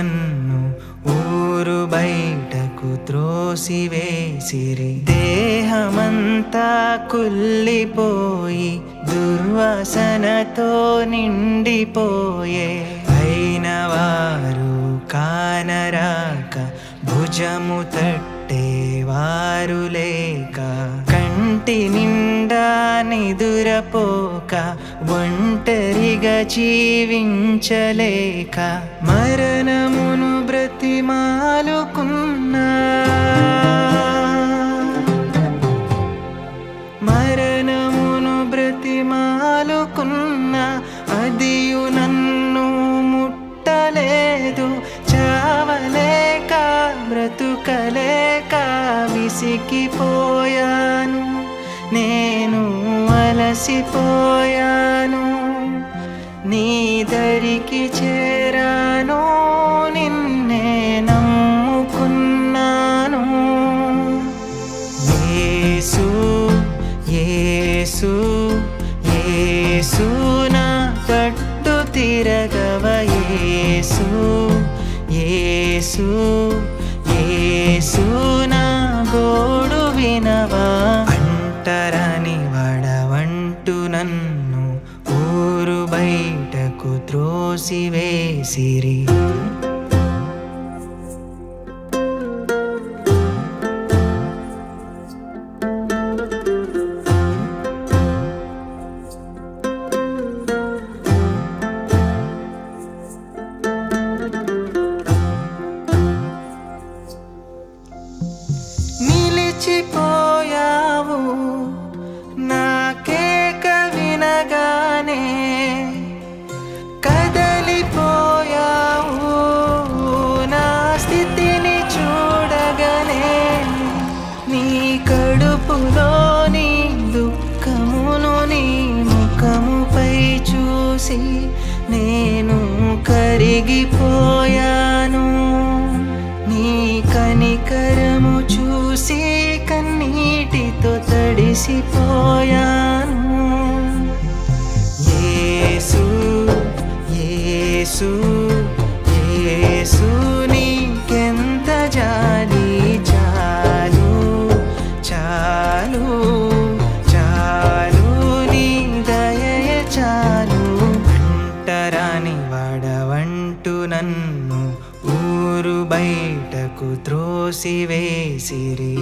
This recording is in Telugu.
నన్ను ఊరు బయటకు త్రోసివేసిరి. దేహమంతా కుల్లిపోయి దుర్వాసనతో నిండిపోయే. అయిన వారు కానరాక భుజము తట్టేవారు లేక. కంటి నిండా నిదురపోక ఒంటరిగా జీవించలేక మరణమును బ్రతిమాలుకున్నా. మరణమును బ్రతిమాలుకున్న. అదియు నన్ను ముట్టలేదు. చావలేక బ్రతుకలేక విసికిపోయాను నేను అలసిపోయాను నీ దరికి చేరాను నిన్నే నమ్ముకున్నాను. యేసు యేసు యేసు నా కట్టు తిరగవ. యేసు యేసు యేసు నా గోడు వినవా. అంటరా త్రోసివేసిరి నిలిచిపోయావు కడుపులోని దుఃఖమును నీ ముఖముపై చూసి నేను కరిగిపోయాను. నీ కనికరము చూసి కన్నీటితో తడిసిపోయాను. ఏసు యేసు యేసు. అంటూ నన్ను ఊరు బయటకు త్రోసివేసిరి.